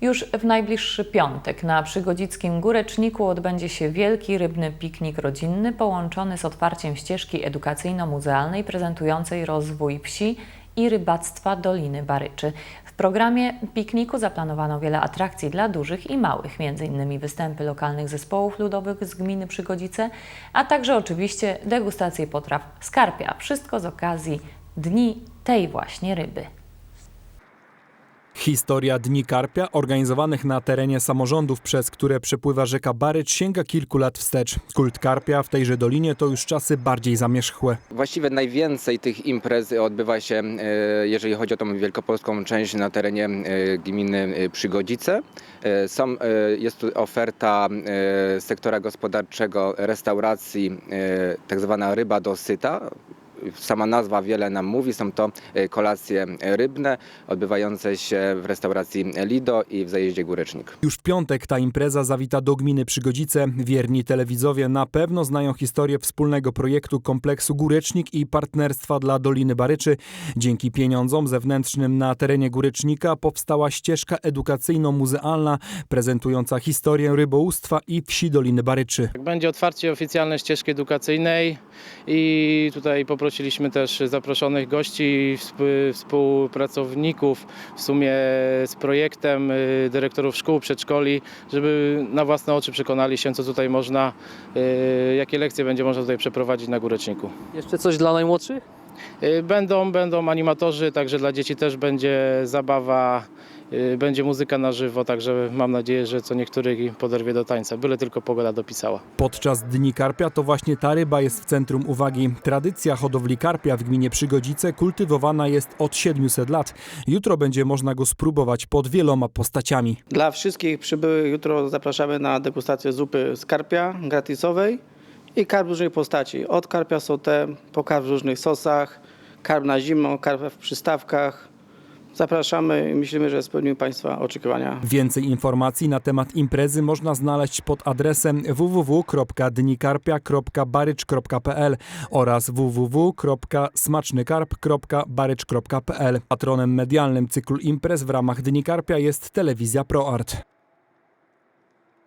Już w najbliższy piątek na Przygodzickim Góreczniku odbędzie się wielki rybny piknik rodzinny połączony z otwarciem ścieżki edukacyjno-muzealnej prezentującej rozwój wsi i rybactwa Doliny Baryczy. W programie pikniku zaplanowano wiele atrakcji dla dużych i małych, m.in. występy lokalnych zespołów ludowych z gminy Przygodzice, a także oczywiście degustacje potraw skarpia. Wszystko z okazji Dni tej właśnie ryby. Historia Dni Karpia, organizowanych na terenie samorządów, przez które przepływa rzeka Barycz, sięga kilku lat wstecz. Kult Karpia w tejże dolinie to już czasy bardziej zamierzchłe. Właściwie najwięcej tych imprez odbywa się, e, jeżeli chodzi o tą wielkopolską część na terenie e, gminy e, Przygodzice. Są, jest tu oferta sektora gospodarczego restauracji, tak zwana ryba do syta. Sama nazwa wiele nam mówi, są to e, kolacje rybne odbywające się w restauracji Lido i w zajeździe Górecznik. Już w piątek ta impreza zawita do gminy Przygodzice. Wierni telewidzowie na pewno znają historię wspólnego projektu kompleksu Górecznik i partnerstwa dla Doliny Baryczy. Dzięki pieniądzom zewnętrznym na terenie Górecznika powstała ścieżka edukacyjno-muzealna prezentująca historię rybołówstwa i wsi Doliny Baryczy. Będzie otwarcie oficjalne ścieżki edukacyjnej i tutaj poprosiliśmy też zaproszonych gości, współ- współpracowników w sumie z projektem, y, dyrektorów szkół, przedszkoli, żeby na własne oczy przekonali się, co tutaj można, y, jakie lekcje będzie można tutaj przeprowadzić na Góreczniku. Jeszcze coś dla najmłodszych? Y, Będą, będą animatorzy, także dla dzieci też będzie zabawa, będzie muzyka na żywo, także mam nadzieję, że co niektórych poderwie do tańca, byle tylko pogoda dopisała. Podczas Dni Karpia to właśnie ta ryba jest w centrum uwagi. Tradycja hodowli karpia w gminie Przygodzice kultywowana jest od 700 lat. Jutro będzie można go spróbować pod wieloma postaciami. Dla wszystkich przybyłych jutro zapraszamy na degustację zupy z karpia gratisowej i karp w różnej postaci. Od karpia sauté, po karp w różnych sosach, karp na zimno, karp w przystawkach. Zapraszamy myślimy, że spełnimy Państwa oczekiwania. Więcej informacji na temat imprezy można znaleźć pod adresem www.dnikarpia.barycz.pl oraz www.smacznykarp.barycz.pl. Patronem medialnym cyklu imprez w ramach Dni Karpia jest telewizja ProArt.